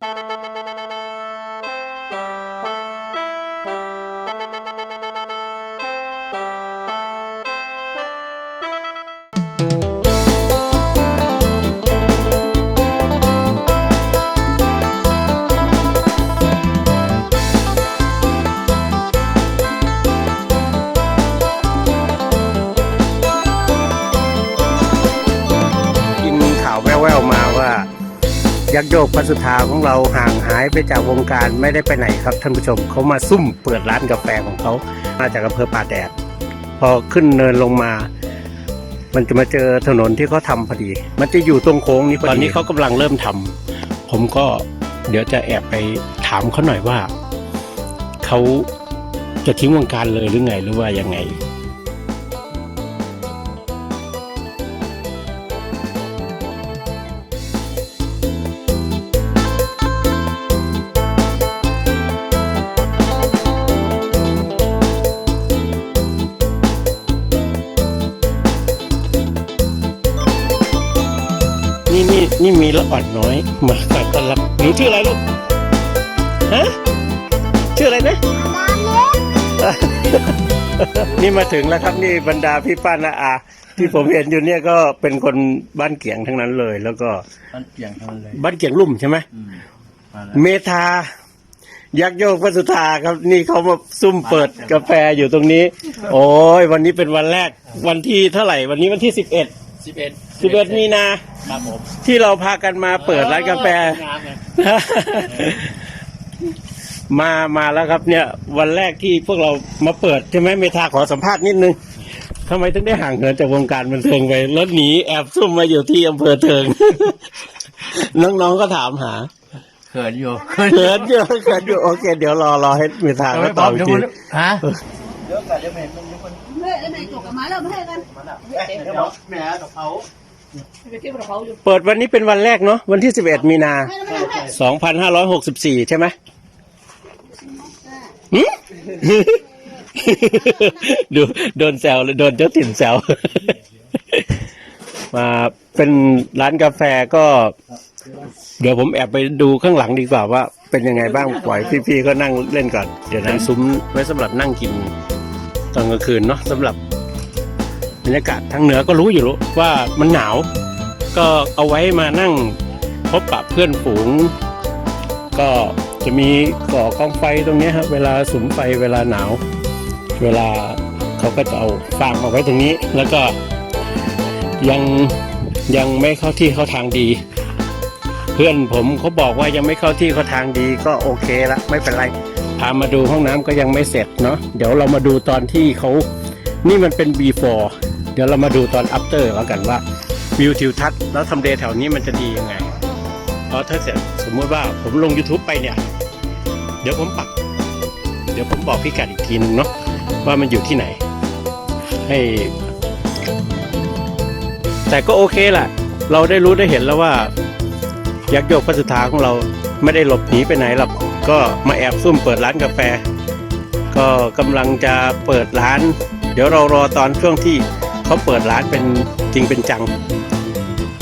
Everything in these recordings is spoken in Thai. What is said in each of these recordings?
กินข่าวแว่วๆมาว่า ยักษ์โยกพัสุธาของเราห่างหายไปจากวงการไม่ได้ไปไหนครับท่านผู้ชมเขามาซุ่มเปิดร้านกาแฟของเขามาจากอำเภอป่าแดด พอขึ้นเนินลงมา มันจะมาเจอถนนที่เขาทำพอดี มันจะอยู่ตรงโค้งนี้พอดีตอนนี้เขากำลังเริ่มทำผมก็เดี๋ยวจะแอบไปถามเขาหน่อยว่าเขาจะทิ้งวงการเลยหรือไงหรือว่ายังไง อ่อนน้อยมาฝากต้อนรับหนูชื่ออะไรลูกฮะชื่ออะไรนะนี่มาถึงแล้วครับนี่บรรดาพี่ป้านาอา ที่ผมเห็นอยู่เนี่ยก็เป็นคนบ้านเกียงทั้งนั้นเลย แล้วก็มันเปลี่ยนทั้งนั้นเลยบ้านเกียงลุ่มใช่ไหมอืมมาแล้วเมธายักษ์โยกพัสุธาครับ นี่เขามาซุ่มเปิดกาแฟอยู่ตรงนี้ โอ้ยวันนี้เป็นวันแรกวันที่เท่าไหร่ วันนี้วันที่สิบเอ็ด สิบเอ็ดสิบเอ็ดมีนาครับผมที่เราพากันมาเปิดร้านกาแฟน้ำไง มามาแล้วครับเนี่ย วันแรกที่พวกเรามาเปิดใช่ไหมเมธาขอสัมภาษณ์นิดนึงทำไมถึงได้ห่างเหินจากวงการบันเทิงไปแล้วหนีแอบซุ่มมาอยู่ที่อำเภอเทิง น้องๆก็ถามหาเขินอยู่เขินอยู่เขินอยู่โอเค เดี๋ยวรอรอให้เมธาเอาเขาไว้ตบออบกอีกเดี๋ยวทีมันฮะเฮ้ยแล้วไหนจกกับมาแล้วมาให้ กันแม่กับเขาไปเก็บกระเป๋าอยู่เปิดวันนี้เป็นวันแรกเนาะวันที่ 11 มีนา 2564 ใช่ไหมหึ ดูโดนแซวเลยโดนเจ้าถิ่นแซว มาเป็นร้านกาแฟก็ เดี๋ยวผมแอบไปดูข้างหลังดีกว่าว่า เป็นยังไงบ้างปล่อยพี่ๆก็นั่งเล่นก่อน เดี๋ยวนั้นซุ้มไว้สำหรับนั่งกินตอนกลางคืนเนาะสำหรับ บรรยากาศทางเหนือก็รู้อยู่แล้วว่ามันหนาว ก็เอาไว้มานั่งพบปะเพื่อนฝูง ก็จะมีก่อกองไฟตรงนี้ครับเวลาสุมไฟเวลาหนาว เวลาเขาก็จะเอาฟางมาไว้ตรงนี้ แล้วก็ยังยังไม่เข้าที่เข้าทางดี เพื่อนผมเขาบอกว่ายังไม่เข้าที่เข้าทางดีก็โอเคละไม่เป็นไรพามาดูห้องน้ำก็ยังไม่เสร็จเนาะเดี๋ยวเรามาดูตอนที่เขา นี่มันเป็น before เดี๋ยวเรามาดูตอน after แล้วกันว่าวิวทิวทัศน์แล้วทำเลแถวนี้มันจะดียังไงเพราะถ้าเสร็จสมมติว่าผมลง YouTube ไปเนี่ย เดี๋ยวผมปัก เดี๋ยวผมบอกพี่กัดอีกทีนึงเนาะว่ามันอยู่ที่ไหน ให้ แต่ก็โอเคแหละเราได้รู้ได้เห็นแล้วว่า ยักษ์โยกพัสธาของเราไม่ได้หลบหนีไปไหนหรอกก็มาแอบซุ่มเปิดร้านกาแฟ ก็กำลังจะเปิดร้าน เดี๋ยวเรารอตอนช่วงที่เขาเปิดร้านเป็นจริงเป็นจัง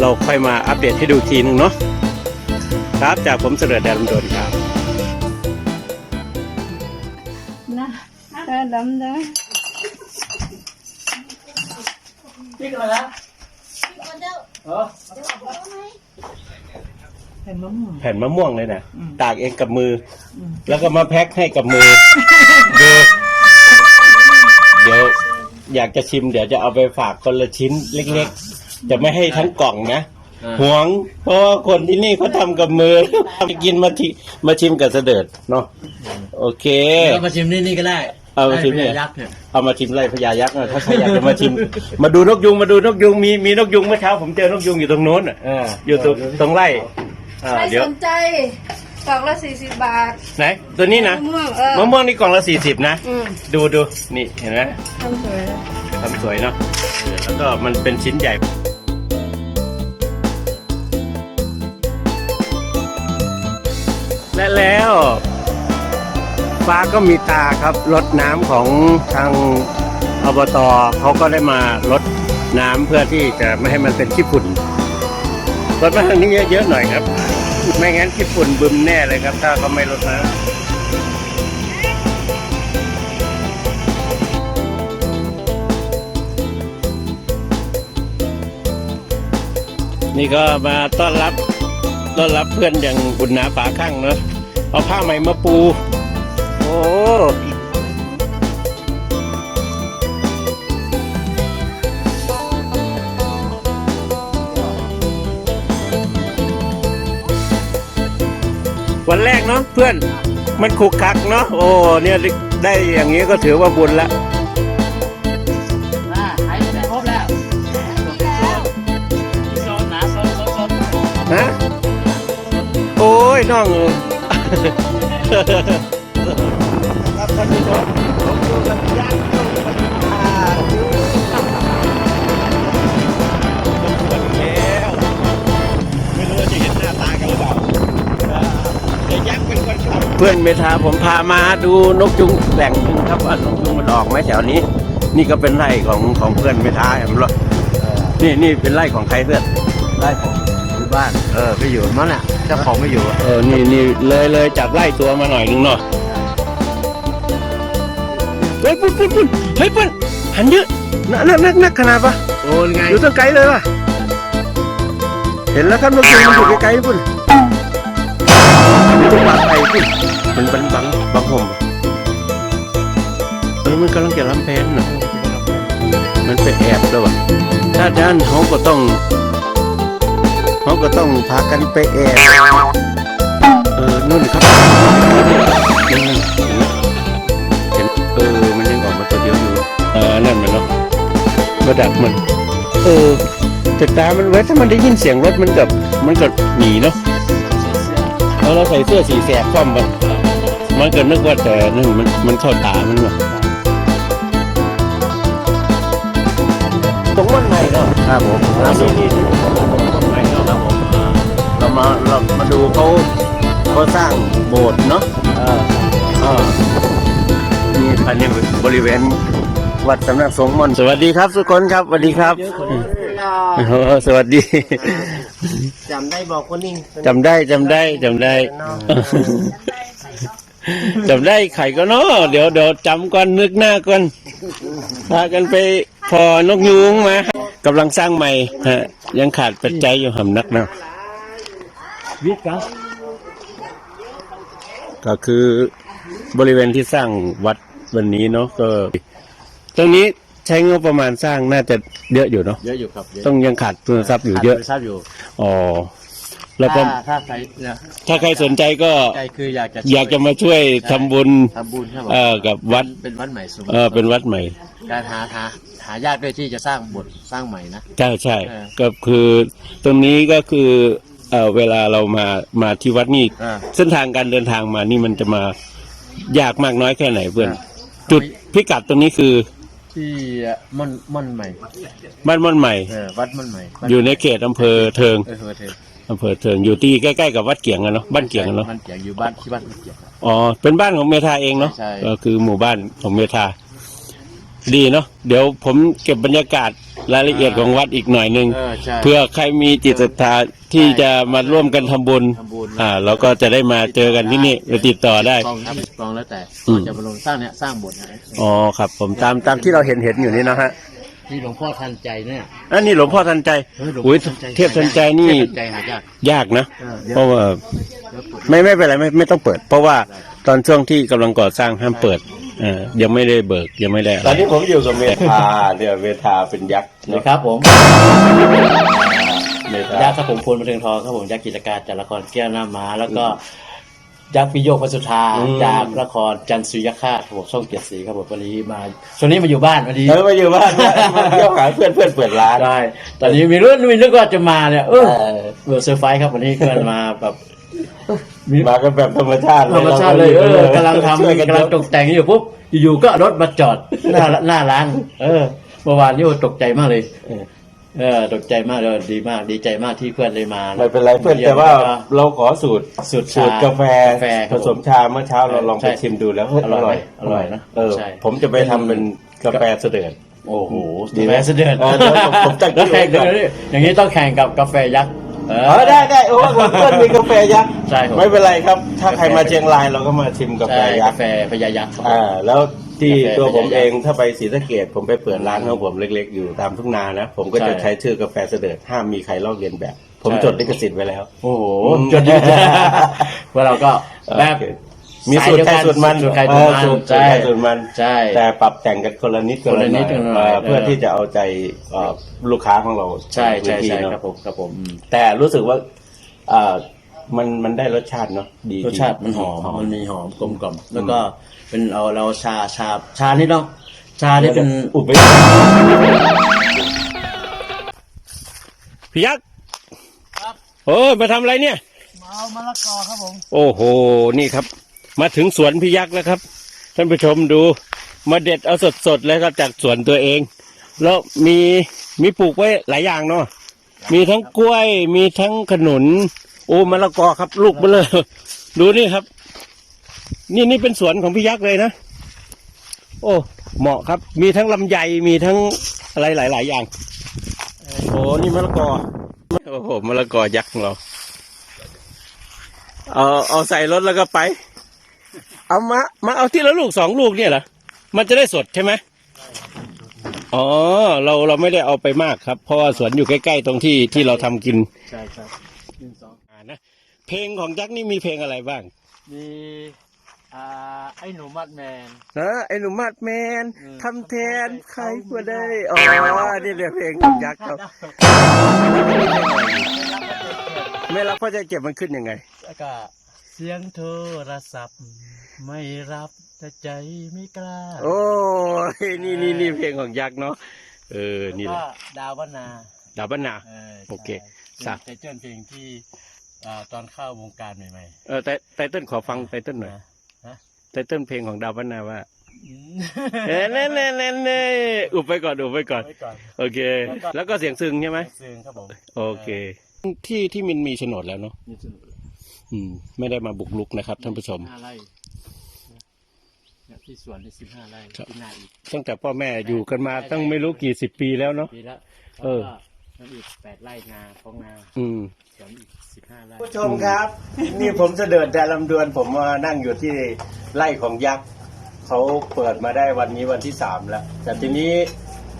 เราค่อยมาอัปเดตให้ดูอีกทีนึงเนาะครับจากผมเสด็จแดนลำดวนครับนะเออดำนะนี่กันแล้วเออ เห็นมะม่วง แผ่นมะม่วงเลยนะตากเองกับมืออแล้วก็มาแพ็คให้กับมือดูเดี๋ยวอยากจะชิม เดี๋ยวจะเอาไปฝากคนละชิ้นเล็กๆ จะไม่ให้ทั้งกล่องนะหวง เพราะว่าคนที่นี่เขาทำกับมือไปกินมาทีมาชิมกับเสด็จเนาะโอเค เรามาชิมนี่นี่ก็ได้เอามาชิมเนี่ยได้พยักษ์เนี่ยเอามาชิมไล่พญายักษ์หน่อยถ้าใครอยากจะมาชิม มาดูนกยุงมาดูนกยุงมีมีนกยุงเมื่อเช้าผมเจอนกยุงอยู่ตรงโน้นอะเอออยู่ตรงตรงไร่ อ่าใครเดี๋ยวสนใจกล่องละสี่สิบบาท ไหนตัวนี้นะมะม่วงเออ มะม่วงนี่กล่องละสี่สิบนะ อืมดูดูนี่เห็นไหมทำสวยเลยทำสวยเนาะเออแล้วก็มันเป็นชิ้นใหญ่ และแล้ว ฟ้าก็มีตาครับรดน้ำของทางอบตเขาก็ได้มาลดน้ำเพื่อที่จะไม่ให้มันเป็นขี้ฝุ่น รดมาทางนี้เยอะๆหน่อยครับ ไม่งั้นญี่ปุ่นบึมแน่เลยครับ ถ้าเขาไม่ลดนะนี่ก็มาต้อนรับต้อนรับเพื่อนอย่างบุญหนาฝาข้างเนอะเอาผ้าใหม่มาปู โอ้ วันแรกเนาะเพื่อนมันขุกคักเนาะโอ้เนี่ยได้อย่างนี้ก็ถือว่าบุญละอ่าหายไปครบแล้วโซนหนาโซนโซนโซนฮะโอ้ยน้องเออครับท่านผู้ชมผมอยู่กับย่าง เป็นคนขับเพื่อนเมทาผมพามาดูนกยุงแหล่งหนึงครับว่านกยุงมันออกไหมแถวนี้ นี่ก็เป็นไร่ของของเพื่อนเมทาเห็นไหมล่ะนี่นี่เป็นไร่ของใครเพื่อนได้ผมอยู่บ้าน เออไปอยู่นั่นแหละเจ้าของไม่อยู่เออนี่นี่เลยเลยจากไล่ตัวมาหน่อยนึงเนาะเฮ้ยปุ่นปุ่นปุ่นเฮ้ยปุ่นหันเยอะนักนักนักนักขนาดปะโอ้ยไงอยู่ตั้งไกลเลยปะเห็นแล้วครับนกยูงมันอยู่ไกลๆปุ่นอยู่ตรงปากไผ่ปุ่น มันเป็นบังบังห่มเออมันกำลังจะลำแพนน่ะมันไปแอบแล้ววะถ้าด้านเขาก็ต้องเขาก็ต้องพากันไปแอบเออนู่นครับนั่นนั่นเห็นไหมเห็นเออมันยังออกมาตัวเดียวอยู่เออนั่นมันเนาะระดับมัน เออแต่ตามันไว้ถ้ามันได้ยินเสียงรถมันกับมันก็หนีเนาะแล้วเราใส่เสื้อสีแสบฟ้อมมัน มันก็นึกว่าแต่นั่นมันมันเข้าตามันว่ะตรงวันไหนเนาะครับผมอ่านี่นี่นี่ตรงไหนเนาะครับผมอ่าเรามาเรามาดูเขาเขาสร้างโบสถ์เนาะเอออ่านี่อันนี้บริเวณวัดสำนักสงฆ์มนต์สวัสดีครับทุกคนครับสวัสดีครับโอ้โหสวัสดีจำได้บอกคนนิ่งจำได้จำได้จำได้ จำได้ไข่ก็เนาะเดี๋ยวเดี๋ยวจำก่อนนึกหน้าก่อนพากันไปพอนกยูงมากำลังสร้างใหม่ฮะ ยังขาดปัจจัยอยู่หำนักเนาะวิทย์ครับก็คือบริเวณที่สร้างวัดวันนี้เนาะก็ ตรงนี้ใช้งบประมาณสร้างน่าจะเยอะอยู่เนาะเยอะอยู่ครับเยอะต้องยังขาดทุนทรัพย์อยู่เยอะทราบอยู่ อ๋อ แล้วก็ถ้าถ้าใครเนี่ยถ้าใครสนใจก็ใจคืออยากจะอยากจะมาช่วยทำบุญ ทำบุญครับผมเอ่อกับวัด เป็นวัดใหม่สูงเออเป็นวัดใหม่ การหาหาหายากด้วยที่จะสร้างโบทสร้างใหม่นะ ใช่ใช่เออก็คือตรงนี้ก็คือเอ่อเวลาเรามามาที่วัดนี่อ่าเส้นทางการเดินทางมานี่มันจะมายากมากน้อยแค่ไหนเพื่อนอ่า จุดพิกัดตรงนี้คือที่ม่อนม่อนใหม่บ้านม่อนใหม่ เออวัดม่อนใหม่วัดอยู่ในเขตอำเภอเทิง เออเออเธอ อำเภอเทิงอยู่ที่ใกล้ๆกับวัดเกียงกันเนาะบ้านเกียงกันเนาะมันเกียงอยู่บ้านที่บ้านมันเกียงครับ อ๋อเป็นบ้านของเมธาเองเนาะใช่ ก็คือหมู่บ้านของเมธาดีเนาะเดี๋ยวผมเก็บบรรยากาศรายละเอียดของวัดอีกหน่อยหนึง เออใช่ เพื่อใครมีจิตศรัทธาที่จะมาร่วมกันทำบุญ ทำบุญ อ่าเราก็จะได้มาเจอกันที่นี่ไปติดต่อได้ กองครับกองแล้วแต่อืม จะมาลงสร้างเนี่ยสร้างโบทนะอ๋อครับ ผมตามตามที่เราเห็นเห็นอยู่นี่นะฮะ ที่หลวงพ่อทันใจเนี่ย อันนี้หลวงพ่อทันใจเออหลวงพ่อุ้ยทันใจเทพทันใจนี่เทพทันใจหายากยากนะ เออเดี๋ยว เพราะว่าเดี๋ยวปุ๊บไม่ไม่เป็นไรไม่ไม่ต้องเปิด เพราะว่าตอนช่วงที่กำลังก่อสร้างห้ามเปิดเออยังไม่ได้เบิกยังไม่ได้ตอนนี้ผมอยู่กับเมธาเนี่ยเมธาเป็นยักษ์นะครับผมเมยัธากษ์ครับผมพลบันเทิงทองครับผมยักษ์กิจการจากละครแก้วหน้าม้าแล้วก็ ยักษ์พิโยกพระสุธาจากละครจันทร์สุริยคาตครับผมช่องเกียรติศรีครับผมวันนี้มาช่วงนี้มาอยู่บ้านวันนี้เออมาอยู่บ้านมาเที่ยวหาเพื่อนเพื่อนเปิดร้าน ได้ ตอนนี้มีรุ่นมีนึกว่าจะมาเนี่ย เออเบอร์เซอร์ไพรส์ครับวันนี้เพื่อนมาแบบมากันแบบธรรมชาติธรรมชาติเลย เออกำลังช่วยกันทำกำลังตกแต่งอยู่ปุ๊บ อยู่ๆก็รถมาจอดหน้าหน้าร้าน เออ เมื่อวานนี้โอ้ตกใจมากเลย เออ ตกใจมากเลยดีมาก ดีใจมากที่เพื่อนเลยมาไม่เป็นไรเพื่อนแต่ว่าเราขอสูตรสูตรสูตรกาแฟกาแฟคผรับสมชาเมื่อเช้าเราลองไปใช่ชิมดูแล้วเฮ้ยออร่ร่ออยยอร่อยนะเออใช่ผมจะไปทำเป็นกาแฟเสด็จโอ้โหดีไหมกาแฟเสด็จเออเดี๋ยวผมผมตั้งแล้วแข่งชื่อไว้ก่อนเดี๋ยวนี้อย่างนี้ต้องแข่งกับกาแฟยักษ์เอเออได้ได้โอ้ผมเพื่อนมีกาแฟยักษ์ใช่ผมไม่เป็นไรครับ ถ้าใครมาเชียงรายเราก็มาชิมกาแฟใช่ยักากษ์แฟพญายักษ์ครับอ่าแล้ว ที่กาแฟตัวผมพญายักษ์เองถ้าไปศรีสะเกดผมไปเปิดร้านของผมเล็ก ๆ อยู่ตามทุ่งนานะผมก็จะใช่ใช้ชื่อกาแฟเสด็จห้ามมีใครลอกเลียนแบบ ผมใช่จดลิขสิทธิ์ไว้แล้ว โอ้โหอืมจดอยู่พวกเราก็แบบโอเคมีสูตรใครสูตรมันสูตรใครเอสูตอรมันสูตรใช่ใครสูตรมันใช่ แต่ปรับแต่งกันคนละนิดคนละนิดหอยคนละหน่อยเเพื่อเออที่จะเอาใจเอ่อลูกค้าของเราใช่ใช่พื้นที่ใช่เนอะครับผมครับผมอืมแต่รู้สึกว่าเอ่อ มันมันได้รสชาติเนาะดีรสชาติมันหอมมันมีหอมกลมกล่อมแล้วก็เป็นเอาเราชาชาชานี่เนาะชานี่เป็นอุบไปพี่ยักษ์ครับโอ้ยมาทำอะไรเนี่ยมาเอามะละกอครับผม โอ้โหนี่ครับ มาถึงสวนพี่ยักษ์แล้วครับ ท่านผู้ชมดู มาเด็ดเอาสดๆเลยครับจากสวนตัวเอง แล้วมีมีปลูกไว้หลายอย่างเนาะมีทั้งกล้วยมีทั้งขนุน โอ้มะละกอครับ ลูกเบลอดูนี่ครับ นี่นี่เป็นสวนของพี่ยักษ์เลยนะโอ้เหมาะครับ มีทั้งลำไยมีทั้งอะไรหลาย ๆ อย่างโอ้นี่มะละกอโอ้โหมะละกอยักษ์ของเราเอาเอาใส่รถแล้วก็ไป เอามามาเอาที่ละลูกสองลูกเนี่ยเหรอมันจะได้สดใช่ไหมอ๋อ เราเราไม่ได้เอาไปมากครับ เพราะว่าสวนอยู่ใกล้ ๆ ตรงที่ที่เราทำกิน ใช่ครับหนึ่งสอง นะ เพลงของยักษ์นี่มีเพลงอะไรบ้าง มีอ่าไอ้หนูมัดแมน นะไอ้หนุ่มมาดแมนอืม ทำแทนใครก็ได้อ๋อนี่เรียกเพลงของยักษ์เขาไม่รับก็จะเก็บมันขึ้นยังไง แล้วก็เสียงโทรศัพท์ ไม่รับแต่ใจไม่กล้าโอ้ยนี่นี่นี่เพลงของยักษ์เนาะเออนี่แหก็ละดาวนาดาบนา เออโอเคใช่สักเป็นไตเติ้ลเพลงที่ อ่าตอนเข้าวงการใหม่ เออแต่ไตเติ้ลขอฟังไตเติ้ลๆหน่อยนะฮะ ไตเติ้ลเพลงของดาวบนาว่าอืมเน่เน่เน่เน่เน่อุบไปก่อนอุบไปก่อนไว้ก่อนโอเค แล้วก็เสียงซึงใช่ไหมซึ่งครับผมโอเค ที่ที่มินมีโฉนดแล้วเนาะนี่คืออืม ไม่ได้มาบุกลุกนะครับท่านผู้ชม ห้าไร่เนี่ยที่สวนที่สิบห้าไร่ครับ ที่นาอีกตั้งแต่พ่อแม่อยู่กันมาตั้งไม่รู้กี่สิบปีแล้วเนาะ ปีละเออ แล้วก็ นั่นอีกแปดไร่นาของนาอืมสวนอีกสิบห้าไร่ผู้ชมครับ นี่ผมเสด็จแต่ลำดวนผมมานั่งอยู่ที่ไร่ของยักษ์เขาเปิดมาได้วันนี้วันที่สามแล้ว แต่ทีนี้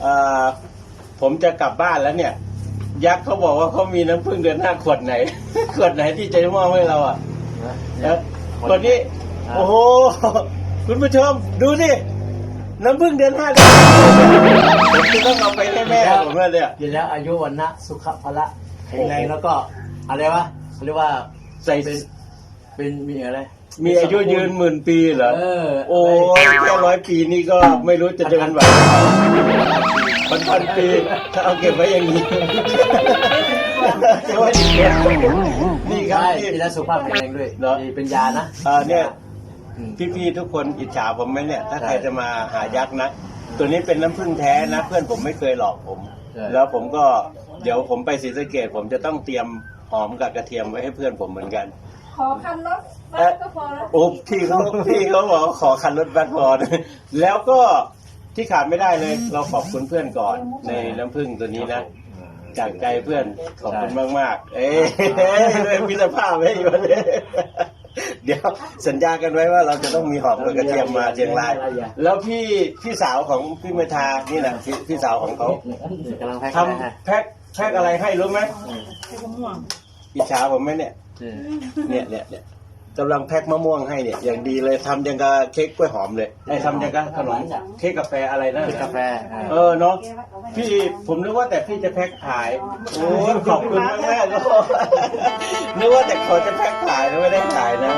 เอ่อผมจะกลับบ้านแล้วเนี่ย ยักษ์เขาบอกว่าเขามีน้ำผึ้งเดือนห้าขวดไหน ขวดไหนที่จะมอบให้เราอะแล้วคนนี้ โอ้โห คุณผู้ชมดูสิ น้ำผึ้งเดือนห้าเดือนผมจะต้องเอาไปให้แม่ผมแล้วเนี่ยอยู่แล้วอายุวันนะสุขภละแข็งแรงแล้วก็อะไรวะเขาเรียกว่าใส่ เป็นเป็นมีอะไรมีอายุยืนหมื่นปีเหรอ เออโอ้ยแค่ร้อยปีนี่ก็ไม่รู้จะเดินไหวพันพันๆปี ถ้าเอาเก็บไว้อย่างนี้จะว่าดีแค่นี่ครับใช่นี่มีแล้วสุขภาพแข็งแรงด้วยเหรอมีเป็นยานะเอ่อเนี่ยอืม พี่ๆทุกคนอิจฉาผมไหมเนี่ย ถ้าใช่ใครจะมาหายักษ์นะ ตัวนี้เป็นน้ำผึ้งแท้นะ เพื่อนผมไม่เคยหลอกผมใช่แล้วผมก็เดี๋ยวผมไปศรีสะเกดผมจะต้องเตรียมหอมกับกระเทียมไว้ให้เพื่อนผมเหมือนกัน ขอคันรถบัสก็พอแล้วโอ้พี่เขาพี่เขาบอกว่าขอคันรถบัสก่อนแล้วก็ที่ขาดไม่ได้เลย เราขอบคุณเพื่อนก่อนในน้ำผึ้งตัวนี้นะจากใจเพื่อนขอบคุณมากมากๆเอ้ยเลยมิตรภาพให้อยู่เลย เดี๋ยวสัญญากันไว้ว่าเราจะต้องมีหอมกับกระเทียมมาเชียงราย แล้วพี่พี่สาวของพี่เมธานี่แหละพี่พี่สาวของเขากำลังแพ็คทำแพ็คแพ็คอะไรให้รู้ไหมอิจฉาผมไหมเนี่ยเนี่ยเนี่ยเนี่ย กำลังแพ็คมะม่วงให้เนี่ยอย่างดีเลยทำยังกับเค้กกล้วยหอมเลยไอ้ทำยังกับขนมเค้กกาแฟอะไรนะกาแฟอ่าเออเนาะพี่ผมนึกว่าแต่พี่จะแพ็คขายโอ้ยขอบคุณมากมากๆนึกว่าแต่เขาจะแพ็คขายนะไม่ได้ขายนะ